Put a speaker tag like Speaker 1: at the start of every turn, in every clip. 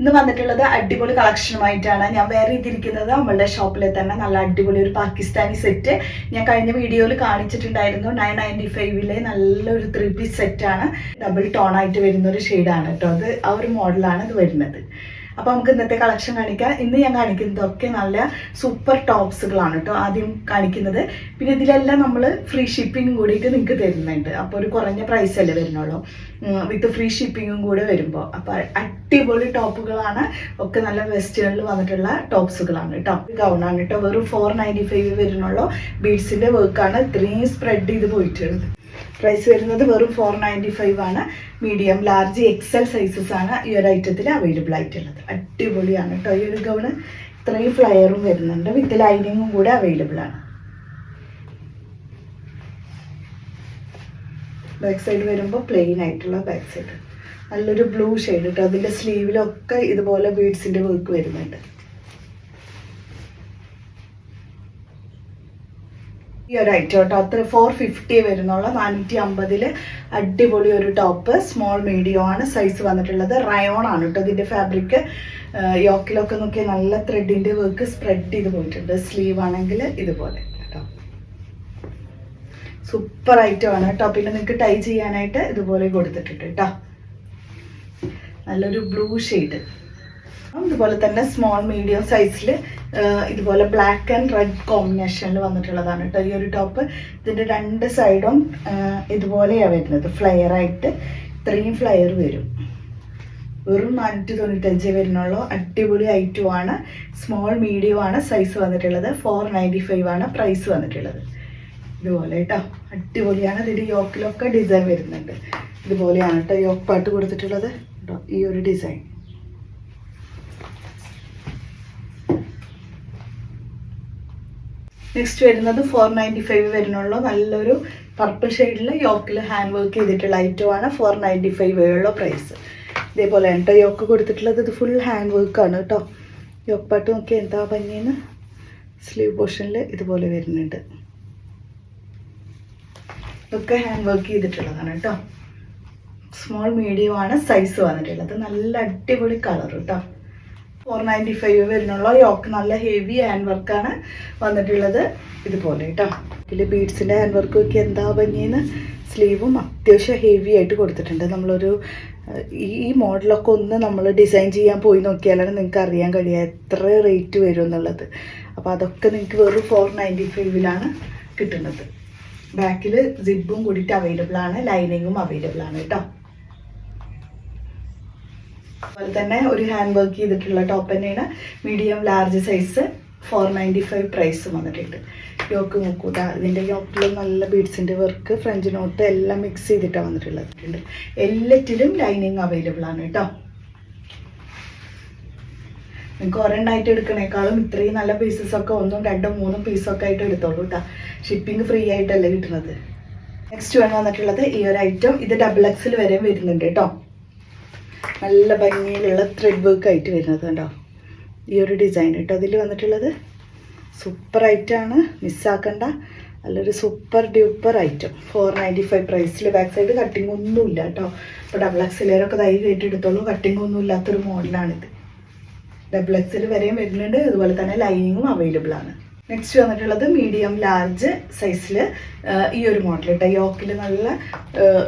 Speaker 1: ഇന്ന് വന്നിട്ടുള്ളത് അടിപൊളി കളക്ഷനുമായിട്ടാണ്. ഞാൻ വേറെ ഇതിരിക്കുന്നത് നമ്മളുടെ ഷോപ്പിലെ തന്നെ നല്ല അടിപൊളി ഒരു പാകിസ്ഥാനി സെറ്റ് ഞാൻ കഴിഞ്ഞ വീഡിയോയിൽ കാണിച്ചിട്ടുണ്ടായിരുന്നു നയൻ നയന്റി ഫൈവിലെ നല്ലൊരു ത്രീ പീസ് സെറ്റാണ് ഡബിൾ ടോൺ ആയിട്ട് വരുന്ന ഒരു ഷെയ്ഡാണ് കേട്ടോ. അത് ആ ഒരു മോഡലാണ് ഇത് വരുന്നത്. അപ്പോൾ നമുക്ക് ഇന്നത്തെ കളക്ഷൻ കാണിക്കാം. ഇന്ന് ഞാൻ കാണിക്കുന്നതൊക്കെ നല്ല സൂപ്പർ ടോപ്സുകളാണ് കേട്ടോ ആദ്യം കാണിക്കുന്നത്. പിന്നെ ഇതിലെല്ലാം നമ്മൾ ഫ്രീ ഷിപ്പിംഗും കൂടിയിട്ട് നിങ്ങൾക്ക് തരുന്നുണ്ട്. അപ്പോൾ ഒരു കുറഞ്ഞ പ്രൈസ് അല്ലേ വരുന്നുള്ളൂ. വിത്ത് ഫ്രീ ഷിപ്പിങ്ങും കൂടെ വരുമ്പോൾ അപ്പോൾ അടിപൊളി ടോപ്പുകളാണ്. ഒക്കെ നല്ല വെസ്റ്റേണിൽ വന്നിട്ടുള്ള ടോപ്സുകളാണ് കേട്ടോ ഗൗണാണ് കേട്ടോ വെറും ഫോർ നയന്റി ഫൈവ് വരുന്നുള്ളൂ. ബീഡ്സിന്റെ വർക്കാണ് ഇത്രയും സ്പ്രെഡ് ചെയ്ത് പോയിട്ടുള്ളത് പ്രൈസ് വരുന്നത് വെറും ഫോർ നയന്റി ഫൈവ് ആണ്. മീഡിയം ലാർജ് എക്സൽ സൈസസ് ആണ് ഈ ഒരു ഐറ്റത്തിൽ അവൈലബിൾ ആയിട്ടുള്ളത്. അടിപൊളിയാണ് കേട്ടോ ഈ ഒരു ഗൗണ് ഇത്രയും ഫ്ലയറും വരുന്നുണ്ട്. വിത്ത് ലൈനിങ്ങും കൂടെ അവൈലബിൾ ആണ്. ബാക്ക് സൈഡ് വരുമ്പോൾ പ്ലെയിൻ ആയിട്ടുള്ള ബാക്ക് സൈഡ് നല്ലൊരു ബ്ലൂ ഷെയ്ഡ് കേട്ടോ അതിന്റെ സ്ലീവിലൊക്കെ ഇതുപോലെ ബീഡ്സിന്റെ വർക്ക് വരുന്നുണ്ട്. ഈ ഒരു ഐറ്റം കേട്ടോ അത്ര ഫോർ ഫിഫ്റ്റി വരുന്നുള്ള. നാനൂറ്റി അമ്പതിൽ അടിപൊളി ഒരു ടോപ്പ് സ്മോൾ മീഡിയം ആണ്. സൈസ് വന്നിട്ടുള്ളത് റയോൺ ആണ് കേട്ടോ ഇതിന്റെ ഫാബ്രിക് യോക്കിലൊക്കെ നോക്കിയാൽ നല്ല ത്രെഡിന്റെ വർക്ക് സ്പ്രെഡ് ചെയ്ത് പോയിട്ടുണ്ട്. സ്ലീവ് ആണെങ്കിൽ ഇതുപോലെ കേട്ടോ സൂപ്പർ ഐറ്റം ആണ് കേട്ടോ പിന്നെ നിങ്ങൾക്ക് ടൈ ചെയ്യാനായിട്ട് ഇതുപോലെ കൊടുത്തിട്ടുണ്ട് കേട്ടോ നല്ലൊരു ബ്ലൂ ഷെയ്ഡ് ഇതുപോലെ തന്നെ സ്മോൾ മീഡിയം സൈസിൽ ഇതുപോലെ ബ്ലാക്ക് ആൻഡ് റെഡ് കോമ്പിനേഷനിൽ വന്നിട്ടുള്ളതാണ് കേട്ടോ ഈ ഒരു ടോപ്പ് ഇതിന്റെ രണ്ട് സൈഡും ഇതുപോലെയാണ് വരുന്നത്. ഫ്ലെയർ ആയിട്ട് ഇത്രയും ഫ്ലെയർ വരും. വെറും നാനൂറ്റി തൊണ്ണൂറ്റഞ്ച് വരുന്നുള്ളൂ. അടിപൊളി ഐറ്റം ആണ്. സ്മോൾ മീഡിയം ആണ് സൈസ് വന്നിട്ടുള്ളത്. ഫോർ നയന്റി ഫൈവ് ആണ് പ്രൈസ് വന്നിട്ടുള്ളത്. ഇതുപോലെ കേട്ടോ അടിപൊളിയാണ്. ഇതിന്റെ യോക്കിലൊക്കെ ഡിസൈൻ വരുന്നുണ്ട്. ഇതുപോലെയാണ് കേട്ടോ യോക്ക് പാട്ട് കൊടുത്തിട്ടുള്ളത്. കേട്ടോ ഈ ഒരു ഡിസൈൻ നെക്സ്റ്റ് വരുന്നത് ഫോർ നയന്റി ഫൈവ് വരുന്നുള്ളൂ. നല്ലൊരു പർപ്പിൾ ഷെയ്ഡിൽ യോക്കിൽ ഹാൻഡ് വർക്ക് ചെയ്തിട്ടുള്ള ഐറ്റമാണ് ഫോർ നയന്റി ഫൈവ് ഉള്ള പ്രൈസ് ഇതേപോലെ കേട്ടോ യോക്ക് കൊടുത്തിട്ടുള്ളത് ഇത് ഫുൾ ഹാൻഡ് വർക്കാണ് കേട്ടോ യോക്ക് പാട്ട് നോക്കി എന്താ ഭംഗിയെന്ന് സ്ലീവ് പോർഷനിൽ ഇതുപോലെ വരുന്നുണ്ട്. ഇതൊക്കെ ഹാൻഡ് വർക്ക് ചെയ്തിട്ടുള്ളതാണ് കേട്ടോ സ്മോൾ മീഡിയമാണ് സൈസ് വന്നിട്ടുള്ളത്. നല്ല അടിപൊളി കളർ കേട്ടോ ഫോർ നയന്റി ഫൈവ് വരുന്നുള്ള യോക്ക് നല്ല ഹെവി ഹാൻഡ് വർക്കാണ് വന്നിട്ടുള്ളത്. ഇതുപോലെ കേട്ടോ ഇതിൽ ബീഡ്സിന്റെ ഹാൻഡ് വർക്കും ഒക്കെ എന്താ ഭംഗിയെന്ന് സ്ലീവും അത്യാവശ്യം ഹെവി ആയിട്ട് കൊടുത്തിട്ടുണ്ട്. നമ്മളൊരു ഈ മോഡലൊക്കെ ഒന്ന് നമ്മൾ ഡിസൈൻ ചെയ്യാൻ പോയി നോക്കിയാലാണ് നിങ്ങൾക്ക് അറിയാൻ കഴിയുക എത്ര റേറ്റ് വരും എന്നുള്ളത്. അപ്പോൾ അതൊക്കെ നിങ്ങൾക്ക് വെറും ഫോർ നയന്റി ഫൈവിലാണ് കിട്ടുന്നത്. ബാക്കിൽ സിബും കൂടിയിട്ട് അവൈലബിൾ ആണ് ലൈനിങ്ങും അവൈലബിൾ ആണ് കേട്ടോ അതുപോലെ തന്നെ ഒരു ഹാൻഡ് വർക്ക് ചെയ്തിട്ടുള്ള ടോപ്പ് തന്നെയാണ്. Medium large size four ninety five price വന്നിട്ടുണ്ട് യോക്ക് നോക്കൂ ഇതിന്റെ യോക്കിൽ നല്ല ബീഡ്സിന്റെ വർക്ക് ഫ്രഞ്ച് നോട്ട് എല്ലാം മിക്സ് ചെയ്തിട്ടാണ് വന്നിട്ടുള്ളത്. എല്ലാറ്റിലും ലൈനിങ് അവൈലബിൾ ആണ് കേട്ടോ നിങ്ങൾക്ക് ഒരെണ്ണമായിട്ട് എടുക്കണേക്കാളും ഇത്രയും നല്ല പീസസ് ഒക്കെ ഒന്നും രണ്ടും മൂന്നും പീസൊക്കെ ആയിട്ട് എടുത്തോളൂ കേട്ടോ ഷിപ്പിംഗ് ഫ്രീ ആയിട്ടല്ലേ കിട്ടുന്നത്. നെക്സ്റ്റ് വേണം വന്നിട്ടുള്ളത് ഈ ഒരു ഐറ്റം ഇത് ഡബിൾ എക്സിൽ വരെ വരുന്നുണ്ട് കേട്ടോ നല്ല ഭംഗിയിലുള്ള ത്രെഡ് വർക്ക് ആയിട്ട് വരുന്നത് കണ്ടോ? ഈ ഒരു ഡിസൈൻ കേട്ടോ അതിൽ വന്നിട്ടുള്ളത് സൂപ്പർ ഐറ്റമാണ് മിസ്സാക്കണ്ട നല്ലൊരു super duper item four ninety five പ്രൈസിൽ ബാക്ക് സൈഡ് കട്ടിംഗ് ഒന്നുമില്ല കേട്ടോ. ഇപ്പോൾ ഡബിൾ എക്സിലേറൊക്കെ തൈ കയറ്റി എടുത്തോളൂ. കട്ടിംഗ് ഒന്നും ഇല്ലാത്തൊരു മോഡലാണിത് ഡബിൾ എക്സിൽ വരെയും വരുന്നുണ്ട്. അതുപോലെ തന്നെ ലൈനിങ്ങും അവൈലബിൾ ആണ്. നെക്സ്റ്റ് വന്നിട്ടുള്ളത് മീഡിയം ലാർജ് സൈസിൽ ഈ ഒരു മോഡൽ കേട്ടോ യോക്കിൽ നല്ല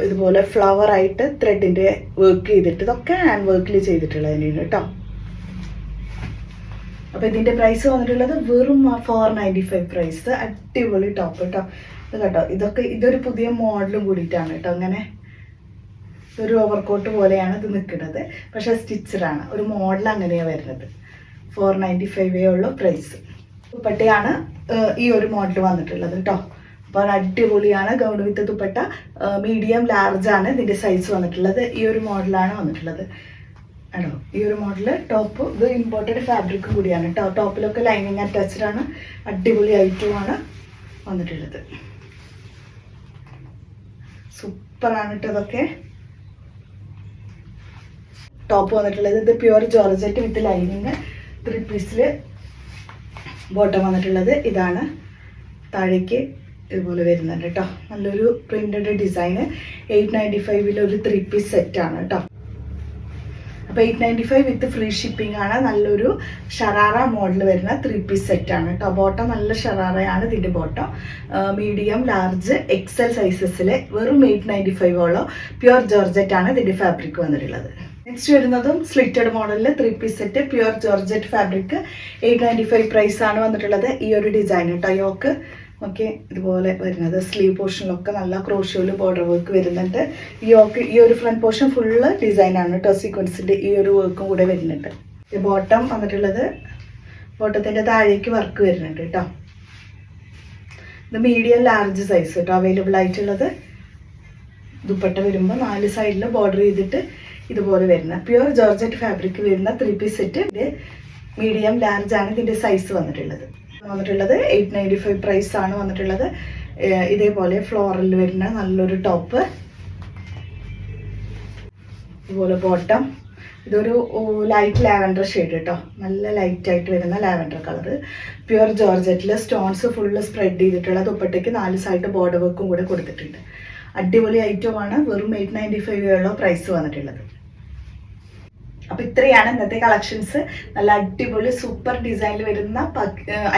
Speaker 1: ഇതുപോലെ ഫ്ലവർ ആയിട്ട് ത്രെഡിന്റെ വർക്ക് ചെയ്തിട്ട് ഇതൊക്കെ ഹാൻഡ് വർക്കിൽ ചെയ്തിട്ടുള്ളതിനാണ് കേട്ടോ അപ്പോൾ ഇതിന്റെ പ്രൈസ് വന്നിട്ടുള്ളത് വെറും ഫോർ നയന്റി ഫൈവ് പ്രൈസ് അടിപൊളി ടോപ്പ് കേട്ടോ ഇത് കേട്ടോ ഇതൊക്കെ ഇതൊരു പുതിയ മോഡലും കൂടിയിട്ടാണ് കേട്ടോ അങ്ങനെ ഒരു ഓവർകോട്ട് പോലെയാണ് ഇത് നിൽക്കുന്നത് പക്ഷേ സ്റ്റിച്ചറാണ് ഒരു മോഡൽ അങ്ങനെയാണ് വരുന്നത്. ഫോർ നയന്റി ഫൈവേ ഉള്ളൂ പ്രൈസ് ദുപ്പട്ടയാണ് ഈ ഒരു മോഡൽ വന്നിട്ടുള്ളത് കേട്ടോ അപ്പോൾ അടിപൊളിയാണ് gown with dupatta medium large ആണ് ഇതിന്റെ സൈസ് വന്നിട്ടുള്ളത്. ഈ ഒരു മോഡലാണ് വന്നിട്ടുള്ളത്. ആണോ? ഈ ഒരു മോഡൽ ടോപ്പ് ഇത് ഇമ്പോർട്ടഡ് ഫാബ്രിക് കൂടിയാണ് കേട്ടോ ടോപ്പിലൊക്കെ ലൈനിങ് അറ്റാച്ച്ഡ് ആണ് അടിപൊളി ഐറ്റമാണ് വന്നിട്ടുള്ളത്. സൂപ്പറാണ് കേട്ടോ ഇതൊക്കെ. ടോപ്പ് വന്നിട്ടുള്ളത്. ഇത് pure georgette with lining three പീസിൽ ബോട്ടം വന്നിട്ടുള്ളത് ഇതാണ്. താഴേക്ക് ഇതുപോലെ വരുന്നുണ്ട് കേട്ടോ നല്ലൊരു പ്രിന്റഡ് ഡിസൈന്. എയ്റ്റ് നയന്റി ഫൈവിൽ ഒരു ത്രീ പീസ് സെറ്റാണ് കേട്ടോ അപ്പോൾ eight ninety five with free shipping ആണ്. നല്ലൊരു ഷറാറ മോഡൽ വരുന്ന ത്രീ പീസ് സെറ്റാണ് കേട്ടോ ബോട്ടം നല്ല ഷറാറയാണ് ഇതിന്റെ ബോട്ടം. മീഡിയം ലാർജ് എക്സൽ സൈസസിൽ വെറും എയ്റ്റ് നയന്റി ഫൈവോളം പ്യുവർ ജോർജറ്റ് ആണ് ഇതിന്റെ ഫാബ്രിക് വന്നിട്ടുള്ളത്. നെക്സ്റ്റ് വരുന്നതും സ്ലിറ്റഡ് മോഡലിൽ three piece set pure georgette fabric eight ninety five price ആണ് വന്നിട്ടുള്ളത് ഈ ഒരു ഡിസൈൻ കേട്ടോ യോക്ക്. ഓക്കെ ഇതുപോലെ വരുന്നത്. സ്ലീവ് പോർഷനിലൊക്കെ നല്ല ക്രോഷ്യോൽ ബോർഡർ വർക്ക് വരുന്നുണ്ട്. യോക്ക് ഈ ഒരു ഫ്രണ്ട് പോർഷൻ ഫുള്ള് ഡിസൈനാണ് കേട്ടോ സീക്വൻസിന്റെ ഈ ഒരു വർക്കും കൂടെ വരുന്നുണ്ട്. ബോട്ടം വന്നിട്ടുള്ളത്. ബോട്ടത്തിന്റെ താഴേക്ക് വർക്ക് വരുന്നുണ്ട് കേട്ടോ ഇത് മീഡിയം ലാർജ് സൈസ് കേട്ടോ അവൈലബിൾ ആയിട്ടുള്ളത്. ദുപ്പട്ട വരുമ്പോൾ നാല് സൈഡിൽ ബോർഡർ ചെയ്തിട്ട് ഇതുപോലെ വരുന്ന. പ്യുവർ ജോർജറ്റ് ഫാബ്രിക് വരുന്ന ത്രീ പീസ് സെറ്റ് ഇത് മീഡിയം ലാർജ് ആണ് ഇതിന്റെ സൈസ് വന്നിട്ടുള്ളത്. വന്നിട്ടുള്ളത് എയ്റ്റ് നയന്റി ഫൈവ് പ്രൈസ് ആണ് വന്നിട്ടുള്ളത്. ഇതേപോലെ ഫ്ലോറിൽ വരുന്ന നല്ലൊരു ടോപ്പ് ഇതുപോലെ ബോട്ടം ഇതൊരു ലൈറ്റ് ലാവൻഡർ ഷെയ്ഡ് കേട്ടോ നല്ല ലൈറ്റ് ആയിട്ട് വരുന്ന ലാവൻഡർ കളർ പ്യുവർ ജോർജറ്റിൽ സ്റ്റോൺസ് ഫുള്ള് സ്പ്രെഡ് ചെയ്തിട്ടുള്ള ദുപ്പട്ടയ്ക്ക് നാല് സൈഡ് ബോർഡർ വർക്കും കൂടെ കൊടുത്തിട്ടുണ്ട്. അടിപൊളി ഐറ്റമാണ് വെറും എയ്റ്റ് നയന്റി ഫൈവ് ഉള്ള പ്രൈസ് വന്നിട്ടുള്ളത്. അപ്പൊ ഇത്രയാണ് ഇന്നത്തെ കളക്ഷൻസ്. നല്ല അടിപൊളി സൂപ്പർ ഡിസൈനിൽ വരുന്ന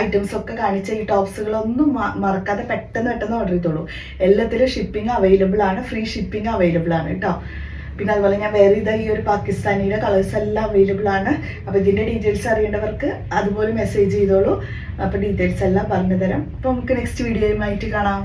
Speaker 1: ഐറ്റംസ് ഒക്കെ കാണിച്ച ഈ ടോപ്സുകളൊന്നും മറക്കാതെ പെട്ടെന്ന് പെട്ടെന്ന് ഓർഡർ ചെയ്തോളൂ. എല്ലാത്തിലും ഷിപ്പിംഗ് അവൈലബിൾ ആണ്. ഫ്രീ ഷിപ്പിംഗ് അവൈലബിൾ ആണ് കേട്ടോ. പിന്നെ അതുപോലെ ഞാൻ വേറെ ഇതാ ഈ ഒരു പാകിസ്ഥാനിയുടെ കളേഴ്സ് എല്ലാം അവൈലബിൾ ആണ്. അപ്പോൾ ഇതിന്റെ ഡീറ്റെയിൽസ് അറിയേണ്ടവർക്ക് അതുപോലെ മെസ്സേജ് ചെയ്തോളൂ. അപ്പോൾ ഡീറ്റെയിൽസ് എല്ലാം പറഞ്ഞു തരാം അപ്പോൾ നമുക്ക് നെക്സ്റ്റ് വീഡിയോയുമായിട്ട് കാണാം.